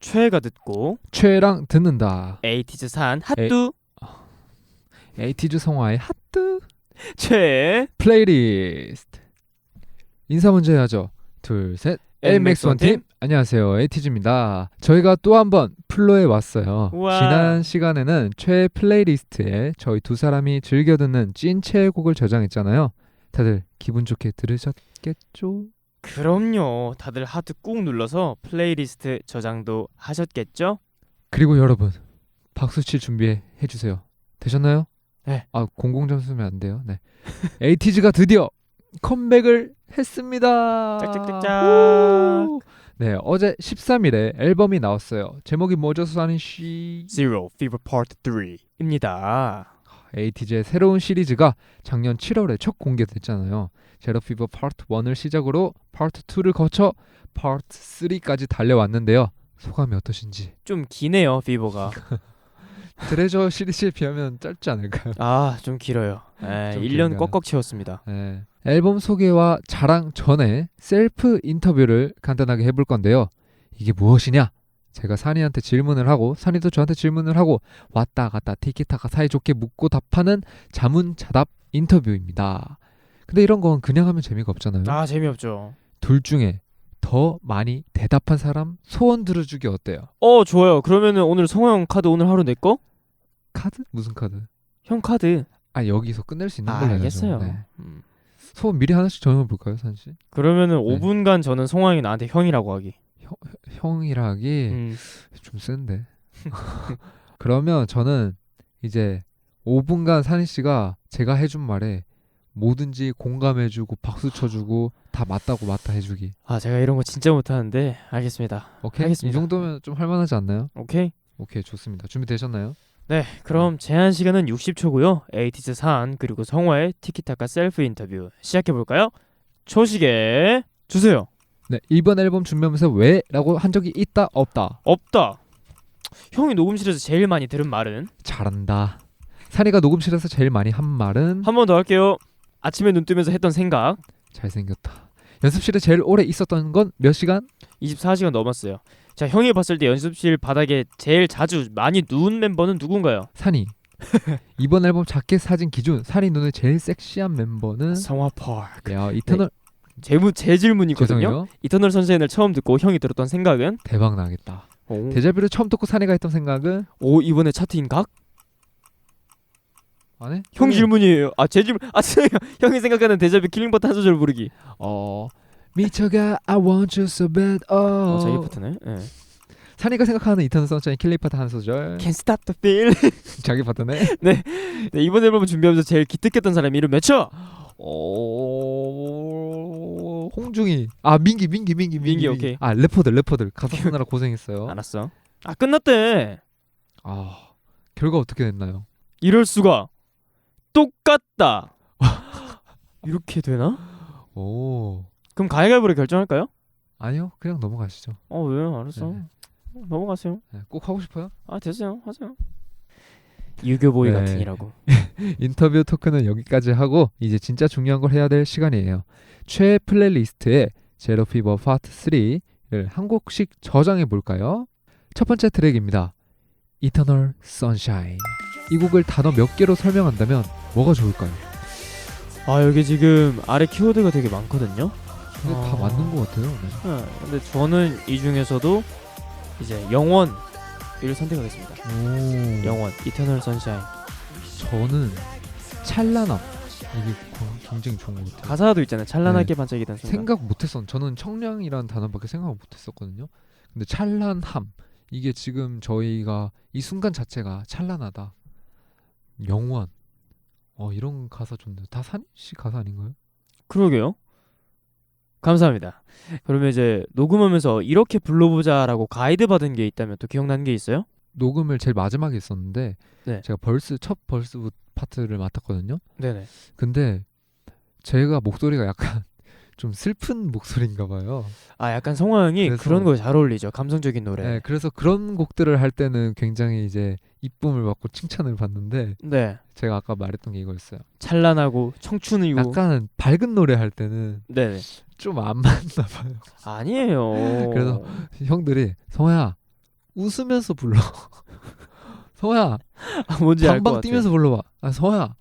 최애가 듣고 최랑 듣는다. 에이티즈 산 핫뚜 에이티즈 성화의 핫뜨 최애 플레이리스트. 인사 먼저 해야죠. 둘, 셋. NMAX NMAX1 팀. 안녕하세요. 에이티즈입니다. 저희가 또 한 번 플로에 왔어요. 우와. 지난 시간에는 최애 플레이리스트에 저희 두 사람이 즐겨 듣는 찐 최애 곡을 저장했잖아요. 다들 기분 좋게 들으셨겠죠? 그럼요 다들 하트 꾹 눌러서 플레이리스트 저장도 하셨겠죠? 그리고 여러분 박수 칠 준비해 주세요. 되셨나요? 네. 아 공공점 쓰면 안 돼요. 네. 에이티즈가 드디어 컴백을 했습니다. 짝짝짝짝. 우! 네 어제 13일에 앨범이 나왔어요. 제목이 뭐죠, 수산이 씨? Zero Fever Part 3입니다 에이티즈의 새로운 시리즈가 작년 7월에 첫 공개됐잖아요. 제로 피버 파트 1을 시작으로 파트 2를 거쳐 파트 3까지 달려왔는데요. 소감이 어떠신지? 좀 기네요 피버가 트레저 시리즈에 비하면 짧지 않을까요? 아 좀 길어요 에, 좀 1년 길게 꽉꽉 채웠습니다 네. 앨범 소개와 자랑 전에 셀프 인터뷰를 간단하게 해볼 건데요. 이게 무엇이냐? 제가 산이한테 질문을 하고 산이도 저한테 질문을 하고 왔다 갔다 티키타카 사이좋게 묻고 답하는 자문자답 인터뷰입니다. 근데 이런 건 그냥 하면 재미가 없잖아요. 아 재미없죠 둘 중에 더 많이 대답한 사람 소원 들어주기 어때요? 어 좋아요 그러면은 오늘 성호형 카드 오늘 하루 내 거? 카드? 무슨 카드? 형 카드 아 여기서 끝낼 수 있는 아 걸로 알겠어요. 네. 음. 소원 미리 하나씩 정해볼까요, 산 씨? 그러면은 네. 5분간 저는 성호형이 나한테 형이라고 하기 형이라 하기 음. 좀 센데. 그러면 저는 이제 5분간 산희 씨가 제가 해준 말에 뭐든지 공감해주고 박수 쳐주고 다 맞다고 맞다 해주기. 아 제가 이런 거 진짜 못하는데 알겠습니다 오케이. 알겠습니다. 이 정도면 좀 할만하지 않나요? 오케이 오케이 좋습니다. 준비 되셨나요? 네 그럼 제한 시간은 60초고요 에이티즈 산 그리고 성화의 티키타카 셀프 인터뷰 시작해 볼까요? 초식에 주세요 네 이번 앨범 준비하면서 왜라고 한 적이 있다 없다. 없다 형이 녹음실에서 제일 많이 들은 말은 잘한다. 산이가 녹음실에서 제일 많이 한 말은 한 번 더 할게요 아침에 눈 뜨면서 했던 생각 잘생겼다. 연습실에 제일 오래 있었던 건 몇 시간? 24시간 넘었어요 자 형이 봤을 때 연습실 바닥에 제일 자주 많이 누운 멤버는 누군가요? 산이. 이번 앨범 자켓 사진 기준 산이 눈에 제일 섹시한 멤버는 성화 파크 야 이터널 제, 무- 제 질문이거든요 죄송해요. 이터널 선샤인을 처음 듣고 형이 들었던 생각은 대박 나겠다. 오, 데자뷰를 처음 듣고 산이가 했던 생각은 오 이번에 차트인 각? 안 해? 형 질문이에요 아 제 질문 아 죄송해요 형이 생각하는 데자뷰 킬링버트 한 소절 부르기 어 미쳐가 I want you so bad. 어, 어, 자기 파트네 예. 산이가 생각하는 이터널 선샤인 킬리 파트 한 소절. Can't stop the feel 자기 파트네. 네, 이번 앨범 준비하면서 제일 기특했던 사람 이름 몇 쳐? 어 홍중이. 아 민기 민기 민기 민기. 오케이. 아 래퍼들 래퍼들 가사 쓰느라 고생했어요. 알았어 아 끝났대 아 결과 어떻게 됐나요? 이럴 수가 똑같다 이렇게 되나? 오 그럼 가위가위보로 결정할까요? 아니요 그냥 넘어가시죠. 어 왜요 알았어 네. 넘어가세요 네, 꼭 하고 싶어요? 아 됐어요 하세요 유교보이 네. 같으니라고 인터뷰 토크는 여기까지 하고 이제 진짜 중요한 걸 해야 될 시간이에요. 최애 플레이리스트에 제로 피버 파트 3를 한 곡씩 저장해 볼까요? 첫 번째 트랙입니다. Eternal Sunshine. 이 곡을 단어 몇 개로 설명한다면 뭐가 좋을까요? 아 여기 지금 아래 키워드가 되게 많거든요 근데 다 아. 맞는 것 같아요. 네. 네, 근데 저는 이 중에서도 이제 영원 을 선택하겠습니다 오, 영원 이터널 선샤인 저는 찬란함. 이게 거- 굉장히 좋은 것 같아요. 가사도 있잖아요 찬란하게 네. 반짝이던 순간 생각 못했었. 저는 청량이라는 단어밖에 생각 못했었거든요. 근데 찬란함 이게 지금 저희가 이 순간 자체가 찬란하다. 영원. 어 이런 가사 좋네요. 다 산씨 가사 아닌가요? 그러게요. 감사합니다. 그러면 이제 녹음하면서 이렇게 불러보자라고 가이드 받은 게 있다면 또 기억나는 게 있어요? 녹음을 제일 마지막에 했었는데 네. 제가 벌스 첫 벌스 파트를 맡았거든요. 네네. 근데 제가 목소리가 약간 좀 슬픈 목소리인가 봐요. 아 약간 성화 형이 그래서- 그런 거에 잘 어울리죠. 감성적인 노래. 네, 그래서 그런 곡들을 할 때는 굉장히 이제 이쁨을 받고 칭찬을 받는데 네. 제가 아까 말했던 게 이거였어요. 찬란하고 청춘이고. 약간 밝은 노래 할 때는 네. 좀 안 맞나 봐요. 아니에요. 그래서 형들이 성호야 웃으면서 불러. 성호야 아, 뭔지 방방. 뛰면서 불러봐. 아 성호야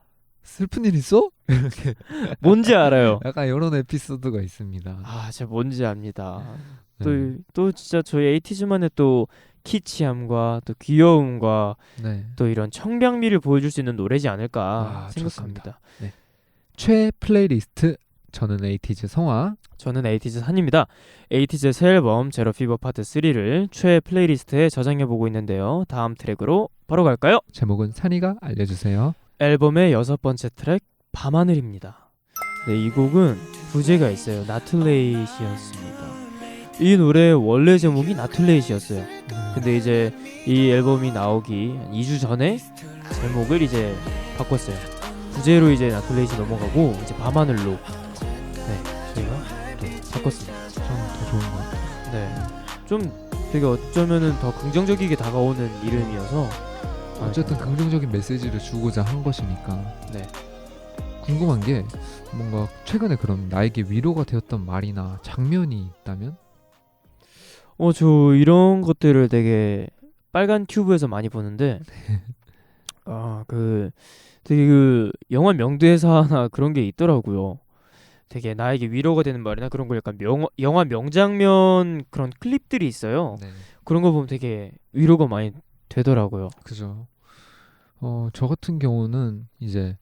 슬픈 일 있어? 이렇게 뭔지 알아요. 약간 이런 에피소드가 있습니다. 아, 제가 뭔지 압니다. 네. 또, 또 진짜 저희 에이티즈만의 또 키치함과 또 귀여움과 네. 또 이런 청량미를 보여줄 수 있는 노래지 않을까 아, 생각합니다. 최 플레이리스트 저는 에이티즈 성화 저는 에이티즈 산입니다. 에이티즈 새 앨범 제로 피버 파트 3를 최 플레이리스트에 저장해 보고 있는데요. 다음 트랙으로 바로 갈까요? 제목은 산이가 알려주세요. 앨범의 여섯 번째 트랙 밤하늘입니다. 네, 이 곡은 부제가 있어요. 나툴레이시였습니다. 이 노래 원래 제목이 나툴레이시였어요. 근데 이제 이 앨범이 나오기 한 2주 전에 제목을 이제 바꿨어요. 부제로 이제 나툴레이시 넘어가고 이제 밤하늘로 네 저희가 또 바꿨습니다. 좀더 좋은 것 같아요. 네, 좀 되게 어쩌면은 더 긍정적이게 다가오는 이름이어서 어쨌든 긍정적인 메시지를 주고자 한 것이니까 네. 궁금한 게 뭔가 최근에 그런 나에게 위로가 되었던 말이나 장면이 있다면 어, 저 이런 것들을 되게 빨간 튜브에서 많이 보는데, 아, 그, 되게 그, 영화 명대사나 그런 게 있더라고요. 되게 나에게 위로가 되는 말이나 그런 거 약간 명, 영화 명장면 그런 클립들이 있어요. 네. 그런 거 보면 되게 위로가 많이 되더라고요. 그죠. 어, 저 같은 경우는 이제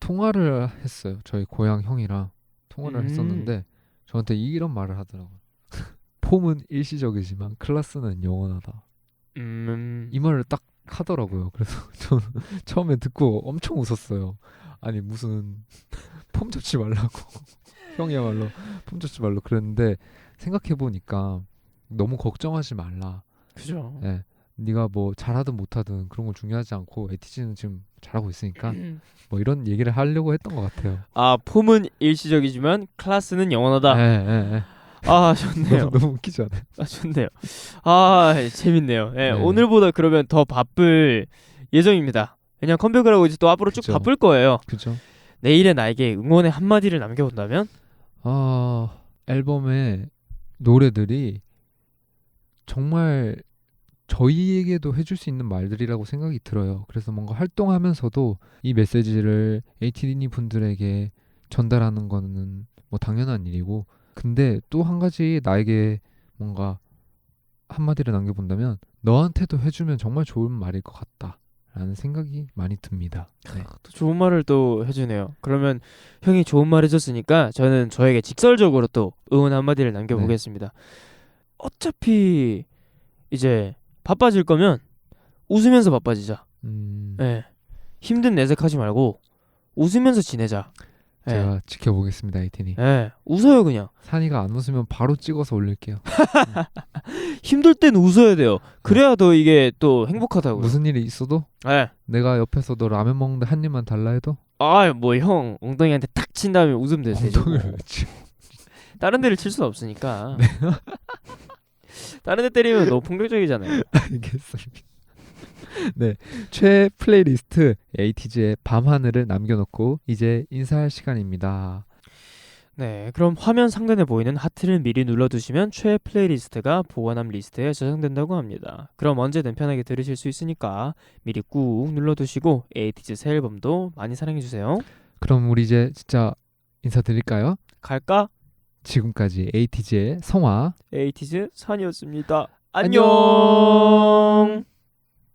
통화를 했어요. 저희 고향 형이랑 통화를 음. 했었는데 저한테 이런 말을 하더라고요. 폼은 일시적이지만 클래스는 영원하다. 음, 이 말을 딱 하더라고요. 그래서 저는 처음에 듣고 엄청 웃었어요. 아니 무슨 폼 잡지 말라고 형이야말로 폼 잡지 말로 그랬는데 생각해 보니까 너무 걱정하지 말라. 그죠. 예. 네가 뭐 잘하든 못하든 그런 건 중요하지 않고 에티지는 지금 잘하고 있으니까 뭐 이런 얘기를 하려고 했던 것 같아요. 아, 폼은 일시적이지만 클래스는 영원하다. 예, 예, 예. 아, 좋네요. 너무, 웃기지 않아요? 아 좋네요. 아 재밌네요. 예, 네. 오늘보다 그러면 더 바쁠 예정입니다. 왜냐면 컴백을 하고 이제 또 앞으로 쭉 그쵸. 바쁠 거예요. 그죠? 내일의 나에게 응원의 한마디를 남겨본다면 아 앨범의 노래들이 정말 저희에게도 해줄 수 있는 말들이라고 생각이 들어요. 그래서 뭔가 활동하면서도 이 메시지를 ATD 분들에게 전달하는 거는 뭐 당연한 일이고, 근데 또 한 가지 나에게 뭔가 한마디를 남겨본다면 너한테도 해주면 정말 좋은 말일 것 같다라는 생각이 많이 듭니다. 네. 또 좋은 말을 또 해주네요. 그러면 형이 좋은 말 해줬으니까 저는 저에게 직설적으로 또 응원 한마디를 남겨보겠습니다. 어차피 이제 바빠질 거면 웃으면서 바빠지자. 음, 예, 힘든 내색하지 말고 웃으면서 지내자. 예, 제가 지켜보겠습니다, 에이틴이. 예, 웃어요 그냥. 산이가 안 웃으면 바로 찍어서 올릴게요. 힘들 땐 웃어야 돼요. 그래야 더 이게 또 행복하다고요. 무슨 일이 있어도 예. 내가 옆에서 너 라면 먹는데 한 입만 달라 해도 아, 뭐 형 엉덩이한테 탁 친 다음에 웃으면 되지. 엉덩이를 치. 다른 데를 칠 수는 없으니까. 다른 데 때리면 너무 폭력적이잖아요. 알겠습니다. 네, 최 플레이리스트 에이티즈의 밤하늘을 남겨놓고 이제 인사할 시간입니다. 네, 그럼 화면 상단에 보이는 하트를 미리 눌러두시면 최애 플레이리스트가 보관함 리스트에 저장된다고 합니다. 그럼 언제든 편하게 들으실 수 있으니까 미리 꾹 눌러두시고 에이티즈 새 앨범도 많이 사랑해주세요. 그럼 우리 이제 진짜 인사드릴까요? 갈까? 지금까지 에이티즈의 성화 에이티즈 산이었습니다. 안녕. 안녕.